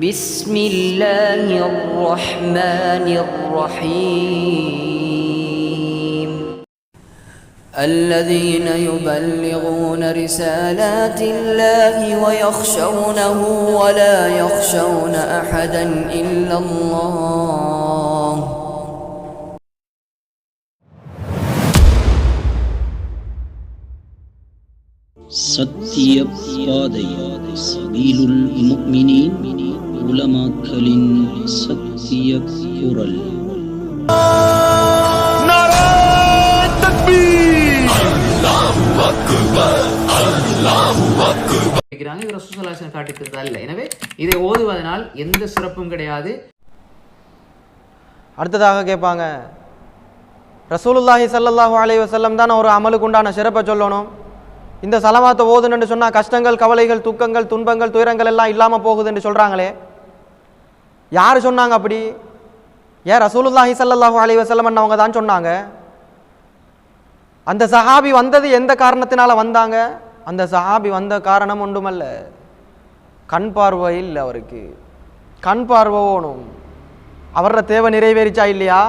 بسم الله الرحمن الرحيم. الذين يبلغون رسالات الله ويخشونه ولا يخشون أحدا إلا الله. ستي قادي سبيل المؤمنين உலமாக்களின் சத்திய குரல். இது காட்டி எனவே ஓதுவதனால் எந்த சிறப்பும் கிடையாது. அடுத்ததாக கேட்பாங்க ரசூலுல்லாஹி ஸல்லல்லாஹு அலைஹி வஸல்லம் தான் ஒரு அமலுக்கு உண்டான சிறப்பை சொல்லணும்? இந்த சலவாத்தை ஓதுன்னு சொன்னால் கஷ்டங்கள் கவலைகள் துக்கங்கள் துன்பங்கள் துயரங்கள் எல்லாம் இல்லாமல் போகுதுன்னு சொல்கிறாங்களே யார் சொன்னாங்க அப்படி? ஏன் ரசூலுல்லாஹி சல்லாஹூ அலி வஸல்லம் அவங்க தான் சொன்னாங்க? அந்த சஹாபி வந்தது எந்த காரணத்தினால வந்தாங்க? அந்த சஹாபி வந்த காரணம் ஒன்றுமல்ல. கண் பார்வை இல்லை அவருக்கு. கண் பார்வை ஓணும். அவரோட தேவை நிறைவேறிச்சா இல்லையா?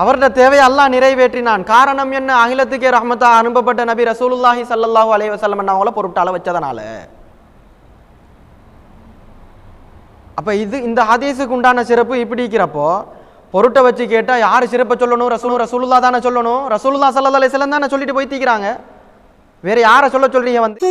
அவரோட தேவை எல்லாம் நிறைவேற்றினான். காரணம் என்ன? அகிலத்துக்கே ரஹமத்தா அனுப்பப்பட்ட நபி ரசூலுல்லாஹி சல்லாஹூ அலைஹி வஸல்லம் அவங்கள பொருட்டால வச்சதனால. அப்ப இது இந்த ஹதீஸுக்கு உண்டான சிறப்பு இப்படி இருக்கிறப்போ பொருட்டை வச்சு கேட்டா யார் சிறப்பை சொல்லணும்? ரசூலும் ரசூலுல்லா தானே சொல்லணும்? ரசூலுல்லா சல்லா அலிஸ்லாம் தானே சொல்லிட்டு போய் தீக்கிறாங்க. வேற யாரை சொல்ல சொல்றீங்க வந்து?